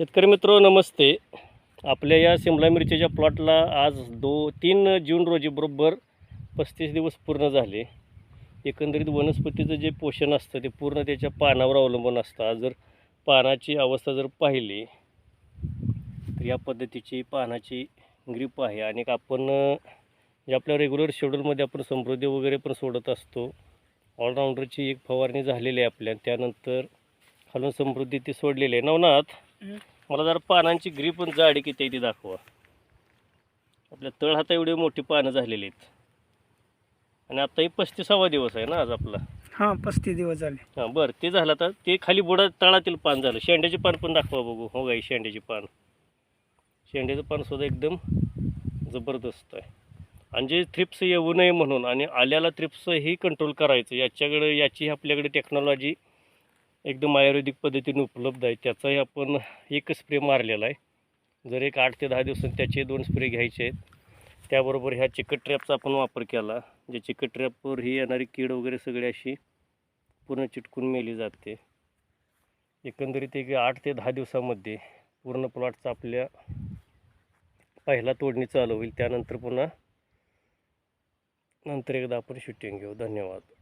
शेतकरी मित्र नमस्ते. आपल्या या सिमला मिरचीच्या प्लॉटला आज दो तीन जून रोजी बरोबर पस्तीस दिवस पूर्ण झाले. एकंदरीत वनस्पतीचं जे पोषण असतं ते पूर्ण त्याच्या पानावर अवलंबून असतं. आज जर पानाची अवस्था जर पाहिली तर या पद्धतीची पानाची ग्रीप आहे. आणि एक आपण जे आपल्या रेग्युलर शेड्यूलमध्ये आपण समृद्धी वगैरे पण सोडत असतो ऑलराऊंडरची एक फवारणी झालेली आहे आपल्या. त्यानंतर खालून समृद्धी ती सोडलेली आहे. नवनाथ मला जरा पानांची ग्रीप पण जाडी किती आहे ती दाखवा. आपल्या तळ हाता एवढी मोठी पानं झालेली आहेत. आणि आता ही पस्तीसावा दिवस आहे ना आज आपला. हां पस्तीस दिवस झाले. हां बरं ते झालं आता. ते खाली बुडा तळातील पान झालं. शेंड्याचे पान पण दाखवा बघू. हो गाई शेंड्याची पान. शेंड्याचं पान सुद्धा एकदम जबरदस्त आहे. आणि जे थ्रिप्स येऊ नये म्हणून आणि आल्याला थ्रिप्स ही कंट्रोल करायचं. याच्याकडे याची आपल्याकडे टेक्नॉलॉजी एकदम आयुर्वेदिक पद्धतीने उपलब्ध आहे. त्याचाही आपण एक स्प्रे मारलेला आहे. जर एक आठ ते दहा दिवसांनी त्याचे दोन स्प्रे घ्यायचे आहेत. त्याबरोबर ह्या चिकट ट्रॅपचा आपण वापर केला. जे चिकट ट्रॅपवर ही येणारी कीड वगैरे सगळी अशी पूर्ण चिटकून मेली जाते. एकंदरीत एक आठ ते दहा दिवसामध्ये पूर्ण प्लॉटचा आपल्या पहिला तोडणी चालू होईल. त्यानंतर पुन्हा नंतर एकदा आपण शूटिंग घेऊ. धन्यवाद.